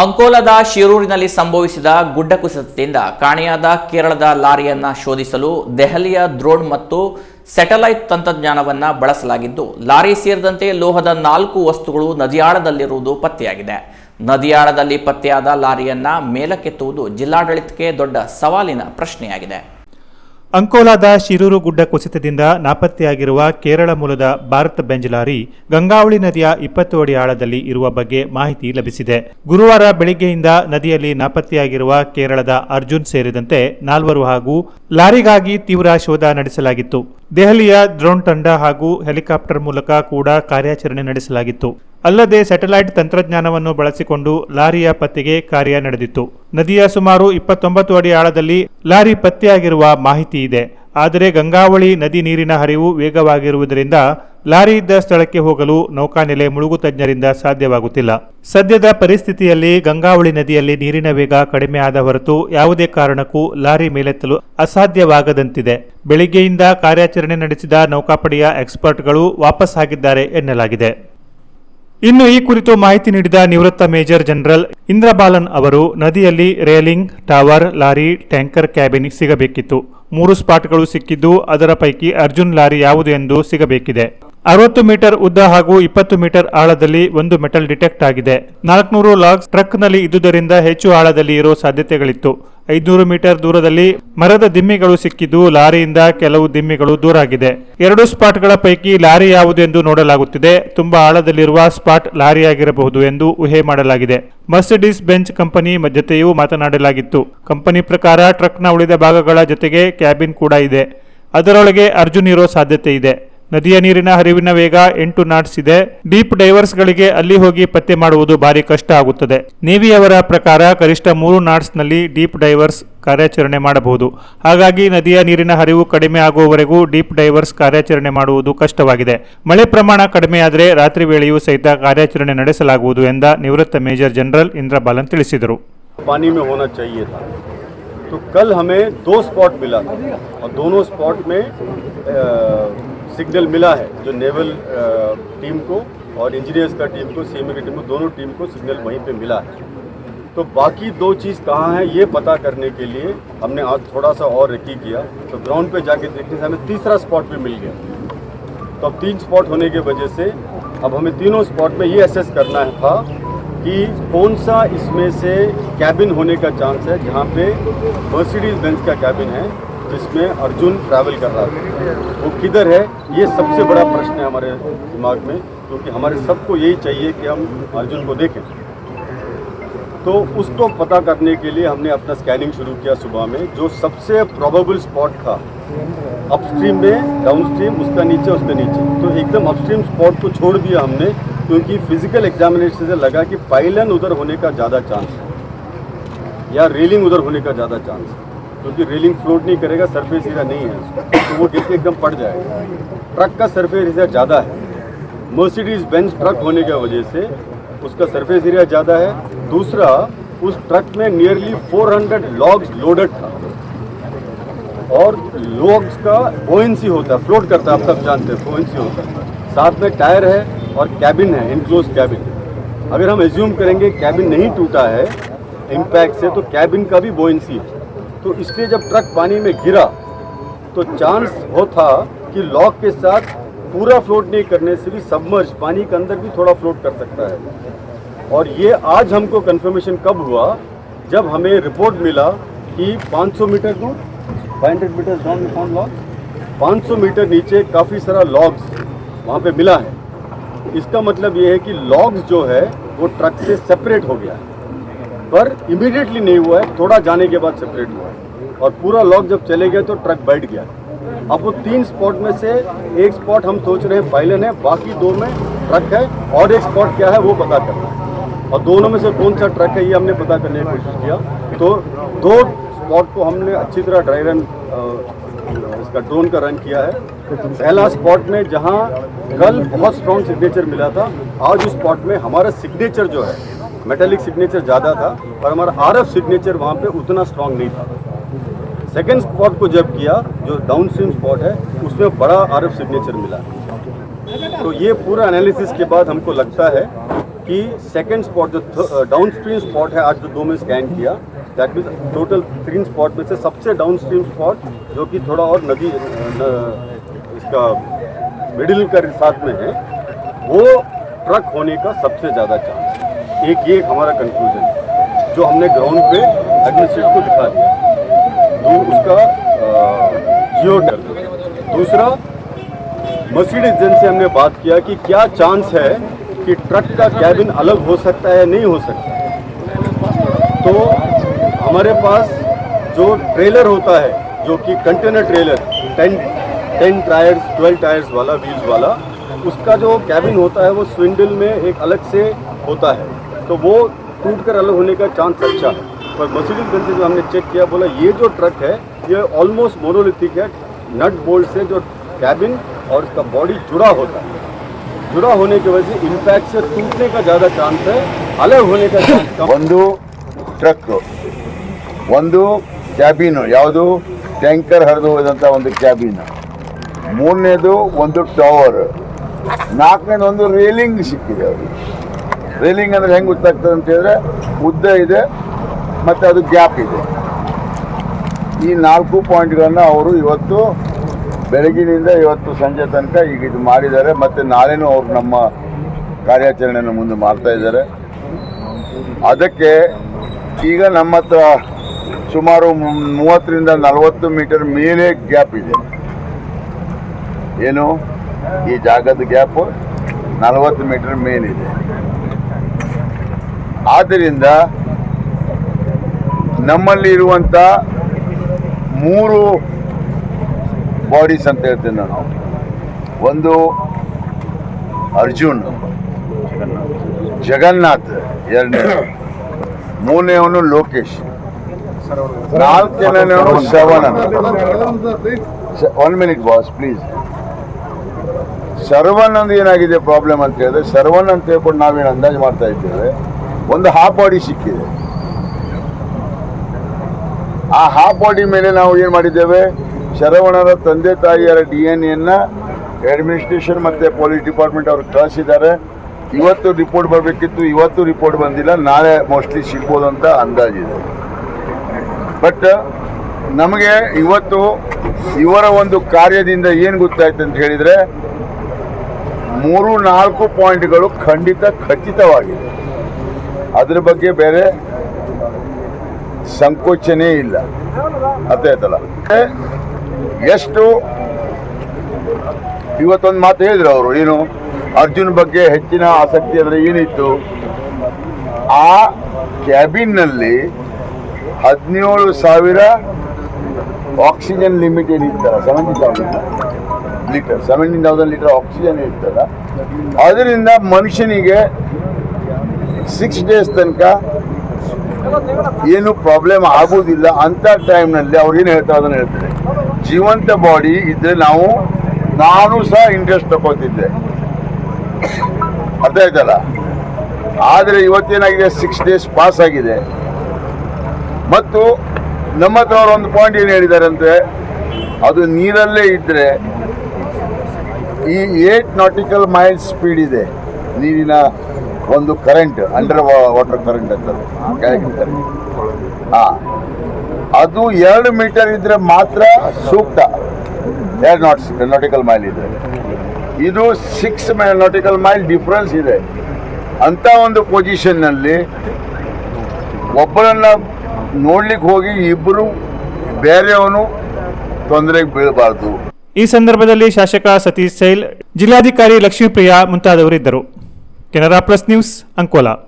ಅಂಕೋಲಾದ ಶಿರೂರಿನಲ್ಲಿ ಸಂಭವಿಸಿದ ಗುಡ್ಡ ಕುಸಿತದಿಂದ ಕಾಣೆಯಾದ ಕೇರಳದ ಲಾರಿಯನ್ನ ಶೋಧಿಸಲು ದೆಹಲಿಯ ಡ್ರೋನ್ ಮತ್ತು ಸ್ಯಾಟಲೈಟ್ ತಂತ್ರಜ್ಞಾನವನ್ನ ಬಳಸಲಾಗಿದ್ದು, ಲಾರಿ ಸೇರಿದಂತೆ ಲೋಹದ ನಾಲ್ಕು ವಸ್ತುಗಳು ನದಿಯಾಳದಲ್ಲಿರುವುದು ಪತ್ತೆಯಾಗಿದೆ. ನದಿಯಾಳದಲ್ಲಿ ಪತ್ತೆಯಾದ ಲಾರಿಯನ್ನ ಮೇಲಕ್ಕೆತ್ತುವುದು ಜಿಲ್ಲಾಡಳಿತಕ್ಕೆ ದೊಡ್ಡ ಸವಾಲಿನ ಪ್ರಶ್ನೆಯಾಗಿದೆ. ಅಂಕೋಲಾದ ಶಿರೂರು ಗುಡ್ಡ ಕುಸಿತದಿಂದ ನಾಪತ್ತೆಯಾಗಿರುವ ಕೇರಳ ಮೂಲದ ಭಾರತ್ ಬೆಂಜ್ ಲಾರಿ ಗಂಗಾವಳಿ ನದಿಯ ಇಪ್ಪತ್ತು ಅಡಿ ಆಳದಲ್ಲಿ ಇರುವ ಬಗ್ಗೆ ಮಾಹಿತಿ ಲಭಿಸಿದೆ. ಗುರುವಾರ ಬೆಳಿಗ್ಗೆಯಿಂದ ನದಿಯಲ್ಲಿ ನಾಪತ್ತೆಯಾಗಿರುವ ಕೇರಳದ ಅರ್ಜುನ್ ಸೇರಿದಂತೆ ನಾಲ್ವರು ಹಾಗೂ ಲಾರಿಗಾಗಿ ತೀವ್ರ ಶೋಧ ನಡೆಸಲಾಗಿತ್ತು. ದೆಹಲಿಯ ಡ್ರೋನ್ ತಂಡ ಹಾಗೂ ಹೆಲಿಕಾಪ್ಟರ್ ಮೂಲಕ ಕೂಡ ಕಾರ್ಯಾಚರಣೆ ನಡೆಸಲಾಗಿತ್ತು. ಅಲ್ಲದೆ ಸ್ಯಾಟಲೈಟ್ ತಂತ್ರಜ್ಞಾನವನ್ನು ಬಳಸಿಕೊಂಡು ಲಾರಿಯ ಪತ್ತೆಗೆ ಕಾರ್ಯ ನಡೆದಿತ್ತು. ನದಿಯ ಸುಮಾರು ಇಪ್ಪತ್ತೊಂಬತ್ತು ಅಡಿ ಆಳದಲ್ಲಿ ಲಾರಿ ಪತ್ತೆಯಾಗಿರುವ ಮಾಹಿತಿ ಇದೆ. ಆದರೆ ಗಂಗಾವಳಿ ನದಿ ನೀರಿನ ಹರಿವು ವೇಗವಾಗಿರುವುದರಿಂದ ಲಾರಿ ಇದ್ದ ಸ್ಥಳಕ್ಕೆ ಹೋಗಲು ನೌಕಾನೆಲೆ ಮುಳುಗು ತಜ್ಞರಿಂದ ಸಾಧ್ಯವಾಗುತ್ತಿಲ್ಲ. ಸದ್ಯದ ಪರಿಸ್ಥಿತಿಯಲ್ಲಿ ಗಂಗಾವಳಿ ನದಿಯಲ್ಲಿ ನೀರಿನ ವೇಗ ಕಡಿಮೆ ಆದ ಹೊರತು ಯಾವುದೇ ಕಾರಣಕ್ಕೂ ಲಾರಿ ಮೇಲೆತ್ತಲು ಅಸಾಧ್ಯವಾಗದಂತಿದೆ. ಬೆಳಿಗ್ಗೆಯಿಂದ ಕಾರ್ಯಾಚರಣೆ ನಡೆಸಿದ ನೌಕಾಪಡೆಯ ಎಕ್ಸ್ಪರ್ಟ್ಗಳು ವಾಪಸ್ ಆಗಿದ್ದಾರೆ ಎನ್ನಲಾಗಿದೆ. ಇನ್ನು ಈ ಕುರಿತು ಮಾಹಿತಿ ನೀಡಿದ ನಿವೃತ್ತ ಮೇಜರ್ ಜನರಲ್ ಇಂದ್ರಬಾಲನ್ ಅವರು, ನದಿಯಲ್ಲಿ railing, tower, lorry, tanker cabin ಸಿಗಬೇಕಿತ್ತು. ಮೂರು ಸ್ಪಾಟ್ಗಳು ಸಿಕ್ಕಿದ್ದು ಅದರ ಪೈಕಿ ಅರ್ಜುನ್ ಲಾರಿ ಯಾವುದು ಎಂದು ಸಿಗಬೇಕಿದೆ. ಅರವತ್ತು ಮೀಟರ್ ಉದ್ದ ಹಾಗೂ ಇಪ್ಪತ್ತು ಮೀಟರ್ ಆಳದಲ್ಲಿ ಒಂದು ಮೆಟಲ್ ಡಿಟೆಕ್ಟ್ ಆಗಿದೆ. ನಾಲ್ಕುನೂರು ಲಾಗ್ಸ್ ಟ್ರಕ್ನಲ್ಲಿ ಇದ್ದುದರಿಂದ ಹೆಚ್ಚು ಆಳದಲ್ಲಿ ಇರೋ ಸಾಧ್ಯತೆಗಳಿತ್ತು. ಐದುನೂರು ಮೀಟರ್ ದೂರದಲ್ಲಿ ಮರದ ದಿಮ್ಮಿಗಳು ಸಿಕ್ಕಿದ್ದು ಲಾರಿಯಿಂದ ಕೆಲವು ದಿಮ್ಮಿಗಳು ದೂರಾಗಿದೆ ಎರಡು ಸ್ಪಾಟ್ಗಳ ಪೈಕಿ ಲಾರಿ ಯಾವುದು ಎಂದು ನೋಡಲಾಗುತ್ತಿದೆ. ತುಂಬಾ ಆಳದಲ್ಲಿರುವ ಸ್ಪಾಟ್ ಲಾರಿಯಾಗಿರಬಹುದು ಎಂದು ಊಹೆ ಮಾಡಲಾಗಿದೆ. ಮರ್ಸಿಡೀಸ್ ಬೆಂಚ್ ಕಂಪನಿ ಮಧ್ಯತೆಯೂ ಮಾತನಾಡಲಾಗಿತ್ತು. ಕಂಪನಿ ಪ್ರಕಾರ ಟ್ರಕ್ನ ಉಳಿದ ಭಾಗಗಳ ಜೊತೆಗೆ ಕ್ಯಾಬಿನ್ ಕೂಡ ಇದೆ. ಅದರೊಳಗೆ ಅರ್ಜುನ್ ಇರೋ ಸಾಧ್ಯತೆ ಇದೆ. ನದಿಯ ನೀರಿನ ಹರಿವಿನ ವೇಗ ಎಂಟು ನಾಟ್ಸ್ ಇದೆ ಡೀಪ್ ಡೈವರ್ಸ್ಗಳಿಗೆ ಅಲ್ಲಿ ಹೋಗಿ ಪತ್ತೆ ಮಾಡುವುದು ಭಾರಿ ಕಷ್ಟ ಆಗುತ್ತದೆ ನೇವಿಯವರ ಪ್ರಕಾರ ಕನಿಷ್ಠ ಮೂರು ನಾಟ್ಸ್ನಲ್ಲಿ ಡೀಪ್ ಡೈವರ್ಸ್ ಕಾರ್ಯಾಚರಣೆ ಮಾಡಬಹುದು ಹಾಗಾಗಿ ನದಿಯ ನೀರಿನ ಹರಿವು ಕಡಿಮೆ ಆಗುವವರೆಗೂ ಡೀಪ್ ಡೈವರ್ಸ್ ಕಾರ್ಯಾಚರಣೆ ಮಾಡುವುದು ಕಷ್ಟವಾಗಿದೆ ಮಳೆ ಪ್ರಮಾಣ ಕಡಿಮೆಯಾದರೆ ರಾತ್ರಿ ವೇಳೆಯೂ ಸಹಿತ ಕಾರ್ಯಾಚರಣೆ ನಡೆಸಲಾಗುವುದು ಎಂದ ನಿವೃತ್ತ ಮೇಜರ್ ಜನರಲ್ ಇಂದ್ರಬಾಲನ್ ತಿಳಿಸಿದರು पानी में होना चाहिए था तो कल हमें दो स्पॉट मिला था और दोनों स्पॉट में अ, सिग्नल मिला है, जो नेवल टीम को और इंजीनियर्स का टीम को, सीएमए की टीम को, दोनों टीम को सिग्नल वहीं पे मिला है। तो बाकी दो चीज़ कहाँ है, ये पता करने के लिए हमने आज थोड़ा सा और रेकी किया। तो ग्राउंड पे जाके देखने से हमें तीसरा स्पॉट भी मिल गया। तो अब तीन स्पॉट होने की वजह से अब हमें तीनों स्पॉट में ये असेस करना है था कि कौन सा इसमें से कैबिन होने का चांस है, जहाँ पे मर्सिडीज बेंच का कैबिन है। जिसमें अर्जुन ट्रैवल कर रहा था। वो किधर है, ये सबसे बड़ा प्रश्न है हमारे दिमाग में, क्योंकि हमारे सबको यही चाहिए कि हम अर्जुन को देखें। तो उसको पता करने के लिए हमने अपना स्कैनिंग शुरू किया सुबह में, जो सबसे प्रोबेबल स्पॉट था। अपस्ट्रीम में डाउनस्ट्रीम उसका नीचे, उसके नीचे। तो एकदम अपस्ट्रीम स्पॉट को छोड़ दिया हमने, क्योंकि फ़िज़िकल एग्जामिनेशन से लगा कि पाइलन उधर होने का ज़्यादा चांस है, या रेलिंग उधर होने का ज़्यादा चांस है। क्योंकि तो रेलिंग फ्लोट नहीं करेगा सरफेस एरिया नहीं है तो वो गिर के एकदम पड़ जाएगा। ट्रक का सरफेस एरिया ज़्यादा है। मर्सिडीज बेंच ट्रक होने की वजह से उसका सरफेस एरिया ज़्यादा है। दूसरा, उस ट्रक में नियरली 400 लॉग्स लोडेड था। और लॉग्स का बोइंसी होता है फ्लोट करता है, आप सब जानते हैं बोइंसी होता है। साथ में टायर है और कैबिन है इनक्लोज कैबिन अगर हम एज्यूम करेंगे कैबिन नहीं टूटा है इम्पैक्ट से तो कैबिन का भी बोइंसी है। तो इसलिए जब ट्रक पानी में गिरा तो चांस हो था कि लॉक के साथ पूरा फ्लोट नहीं करने से भी सबमर्ज पानी के अंदर भी थोड़ा फ्लोट कर सकता है। और ये आज हमको कंफर्मेशन कब हुआ? जब हमें रिपोर्ट मिला कि 500 मीटर दूर 500 मीटर डाउन में फाउंड लॉग 500 मीटर नीचे काफ़ी सारा लॉग्स वहाँ पे मिला है। इसका मतलब ये है कि लॉग्स जो है, वो ट्रक से सेपरेट हो गया है। पर इमीडिएटली नहीं हुआ है, थोड़ा जाने के बाद सेपरेट हुआ और पूरा लॉक जब चले गए तो ट्रक बैठ गया। अब वो तीन स्पॉट में से एक स्पॉट हम सोच रहे हैं पायलन है, बाकी दो में ट्रक है और एक स्पॉट क्या है वो पता करना है। और दोनों में से कौन सा ट्रक है ये हमने पता करने की कोशिश किया। तो दो स्पॉट को हमने अच्छी तरह ड्राई रन इसका ड्रोन का रन किया है। पहला स्पॉट में जहाँ कल बहुत स्ट्रॉन्ग सिग्नेचर मिला था, आज उस स्पॉट में हमारा सिग्नेचर जो है मेटेलिक सिग्नेचर ज़्यादा था, पर हमारा आरएफ सिग्नेचर वहाँ पे उतना स्ट्रॉन्ग नहीं था। सेकेंड स्पॉट को जब किया जो डाउन स्ट्रीम स्पॉट है उसमें बड़ा आर सिग्नेचर मिला। तो ये पूरा एनालिसिस के बाद हमको लगता है कि सेकेंड स्पॉट जो डाउन स्ट्रीम स्पॉट है आज जो दो में स्कैन किया दैट मीन्स टोटल तीन स्पॉट में से सबसे डाउन स्ट्रीम स्पॉट जो कि थोड़ा और नदी न, इसका मिडिल का साथ में है वो ट्रक होने का सबसे ज़्यादा चांस एक ये हमारा कंक्लूजन जो हमने ग्राउंड पे एडमिनिस्ट्रेट को दिखा दिया। दो उसका जियो दूसरा, मर्सिडीज एजेंट से हमने बात किया कि क्या चांस है कि ट्रक का कैबिन अलग हो सकता है नहीं हो सकता तो हमारे पास जो ट्रेलर होता है, जो कि container trailer, ten ten tyres, twelve tyres वाला, व्हील्स वाला, उसका जो कैबिन होता है, वो स्विंडल में एक अलग से होता है। तो वो टूट कर अलग होने का चांस अच्छा है। पर मर्सिडीज बेंज से जो हमने चेक किया बोला ये जो ट्रक है ये ऑलमोस्ट मोनोलिथिक है नट बोल्ट से जो कैबिन और इसका बॉडी जुड़ा होता है जुड़ा होने की वजह से इम्पैक्ट से टूटने का ज़्यादा चांस है अलग होने का चांस कम ಒಂದು ಟ್ರಕ್ ಒಂದು ಕ್ಯಾಬಿನು ಯಾವುದು ಟ್ಯಾಂಕರ್ ಹರಿದು ಹೋದಂಥ ಒಂದು ಕ್ಯಾಬಿನ್ ಮೂರನೇದು ಒಂದು ಟವರ್ ನಾಲ್ಕನೇದು ಒಂದು ರೇಲಿಂಗ್ ಸಿಕ್ಕಿದೆ ಅವ್ರಿಗೆ ರೇಲಿಂಗ್ ಅಂದ್ರೆ ಹೆಂಗೆ ಗೊತ್ತಾಗ್ತದೆ ಅಂತ ಹೇಳಿದ್ರೆ ಉದ್ದ ಇದೆ ಮತ್ತು ಅದು ಗ್ಯಾಪ್ ಇದೆ. ಈ ನಾಲ್ಕು ಪಾಯಿಂಟ್ಗಳನ್ನು ಅವರು ಇವತ್ತು ಬೆಳಗಿನಿಂದ ಇವತ್ತು ಸಂಜೆ ತನಕ ಈಗ ಇದು ಮಾಡಿದ್ದಾರೆ. ಮತ್ತು ನಾಳೆನೂ ಅವರು ನಮ್ಮ ಕಾರ್ಯಾಚರಣೆಯನ್ನು ಮುಂದೆ ಮಾಡ್ತಾ ಇದ್ದಾರೆ. ಅದಕ್ಕೆ ಈಗ ನಮ್ಮ ಹತ್ರ ಸುಮಾರು ಮೂವತ್ತರಿಂದ ನಲವತ್ತು ಮೀಟರ್ ಮೇಲೆ ಗ್ಯಾಪ್ ಇದೆ. ಏನು? ಈ ಜಾಗದ ಗ್ಯಾಪ್ ನಲವತ್ತು ಮೀಟರ್ ಮೇಲಿದೆ. ಆದ್ದರಿಂದ ನಮ್ಮಲ್ಲಿ ಇರುವಂತ ಮೂರು ಬಾಡೀಸ್ ಅಂತ ಹೇಳ್ತೇನೆ ನಾನು. ಒಂದು ಅರ್ಜುನ್, ಜಗನ್ನಾಥ್ ಎರಡನೇ ಮೂರನೇವನು Lokesh ನಾಲ್ಕನೇವನು Shravana one minute boss please Sarvan ಅಂದ್ರೆ ಏನಾಗಿದೆ ಪ್ರಾಬ್ಲಮ್ ಅಂತ ಹೇಳಿದ್ರೆ ಸರ್ವನ್ ಅಂತ ಹೇಳ್ಕೊಂಡು ನಾವೇನು ಅಂದಾಜು ಮಾಡ್ತಾ ಇದ್ದೇವೆ, ಒಂದು ಹಾಫ್ ಬಾಡಿ ಸಿಕ್ಕಿದೆ. ಆ ಹಾಫ್ ಬಾಡಿ ಮೇಲೆ ನಾವು ಏನು ಮಾಡಿದ್ದೇವೆ? ಶರವಣರ ತಂದೆ ತಾಯಿಯರ ಡಿ ಎನ್ ಎನ್ನ ಅಡ್ಮಿನಿಸ್ಟ್ರೇಷನ್ ಮತ್ತು ಪೊಲೀಸ್ ಡಿಪಾರ್ಟ್ಮೆಂಟ್ ಅವರು ಕಳಿಸಿದ್ದಾರೆ. ಇವತ್ತು ರಿಪೋರ್ಟ್ ಬರಬೇಕಿತ್ತು, ಇವತ್ತು ರಿಪೋರ್ಟ್ ಬಂದಿಲ್ಲ, ನಾಳೆ ಮೋಸ್ಟ್ಲಿ ಸಿಗ್ಬೋದು ಅಂತ ಅಂದಾಜಿದೆ ಬಟ್ ನಮಗೆ ಇವತ್ತು ಇವರ ಒಂದು ಕಾರ್ಯದಿಂದ ಏನು ಗೊತ್ತಾಯ್ತು ಅಂತ ಹೇಳಿದರೆ, ಮೂರು ನಾಲ್ಕು ಪಾಯಿಂಟ್ಗಳು ಖಂಡಿತ ಖಚಿತವಾಗಿದೆ. ಅದ್ರ ಬಗ್ಗೆ ಬೇರೆ ಸಂಕೋಚನೆ ಇಲ್ಲ. ಅರ್ಥ ಆಯ್ತಲ್ಲ? ಎಷ್ಟು? ಇವತ್ತೊಂದು ಮಾತು ಹೇಳಿದ್ರು ಅವರು, ಏನು, ಅರ್ಜುನ್ ಬಗ್ಗೆ ಹೆಚ್ಚಿನ ಆಸಕ್ತಿ ಅಂದರೆ ಏನಿತ್ತು? ಆ ಕ್ಯಾಬಿನ್ನಲ್ಲಿ ಹದಿನೇಳು ಸಾವಿರ oxygen limit ಏನಿತ್ತಲ್ಲ seventy thousand litre seventeen thousand litre oxygen ಇರ್ತಲ್ಲ ಅದರಿಂದ ಮನುಷ್ಯನಿಗೆ ಸಿಕ್ಸ್ ಡೇಸ್ ತನಕ ಏನು ಪ್ರಾಬ್ಲಮ್ ಆಗುವುದಿಲ್ಲ ಅಂತ ಟೈಮ್ನಲ್ಲಿ ಅವ್ರು ಏನು ಹೇಳ್ತಾರೆ ಅದನ್ನು ಹೇಳ್ತಾರೆ. ಜೀವಂತ ಬಾಡಿ ಇದ್ರೆ ನಾವು, ನಾನು ಸಹ ಇಂಟ್ರೆಸ್ಟ್ ತಗೋತಿದ್ದೆ. ಅರ್ಥ ಆಯ್ತಲ್ಲ? ಆದರೆ ಇವತ್ತೇನಾಗಿದೆ ಸಿಕ್ಸ್ ಡೇಸ್ ಪಾಸ್ ಆಗಿದೆ. ಮತ್ತು ನಮ್ಮ ಹತ್ರ ಅವರು ಒಂದು ಪಾಯಿಂಟ್ ಏನು ಹೇಳಿದ್ದಾರೆ ಅಂದರೆ, ಅದು ನೀರಲ್ಲೇ ಇದ್ದರೆ ಈ ಏಟ್ ನಾಟಿಕಲ್ ಮೈಲ್ ಸ್ಪೀಡ್ ಇದೆ. ನೀರಿನ ಒಂದು ಕರೆಂಟ್ ಅಂಡರ್ ವಾಟರ್ ಕರೆಂಟ್ ಅಂತ ಕೆಳಗಿನ ಕರೆಂಟ್ ಹಾಂ. ಅದು ಎರಡು ಮೀಟರ್ ಇದ್ರೆ ಮಾತ್ರ ಸೂಕ್ತ. ಎರಡು ನಾಟ್ ನಾಟಿಕಲ್ ಮೈಲ್ ಇದೆ ಇದು ಸಿಕ್ಸ್ ನಾಟಿಕಲ್ ಮೈಲ್ ಡಿಫ್ರೆನ್ಸ್ ಇದೆ. ಅಂತ ಒಂದು ಪೊಸಿಷನ್ನಲ್ಲಿ ಒಬ್ಬರನ್ನ ನೋಡ್ಲಿಕ್ಕೆ ಹೋಗಿ ಇಬ್ಬರು ಬೇರೆಯವನು ತೊಂದರೆಗೆ ಬೀಳಬಾರ್ದು. ಈ ಸಂದರ್ಭದಲ್ಲಿ ಶಾಸಕ ಸತೀಶ್ ಸೈಲ್ ಜಿಲ್ಲಾಧಿಕಾರಿ Lakshmipriya ಮುಂತಾದವರಿದ್ದರು. Canara Plus News, Angkola.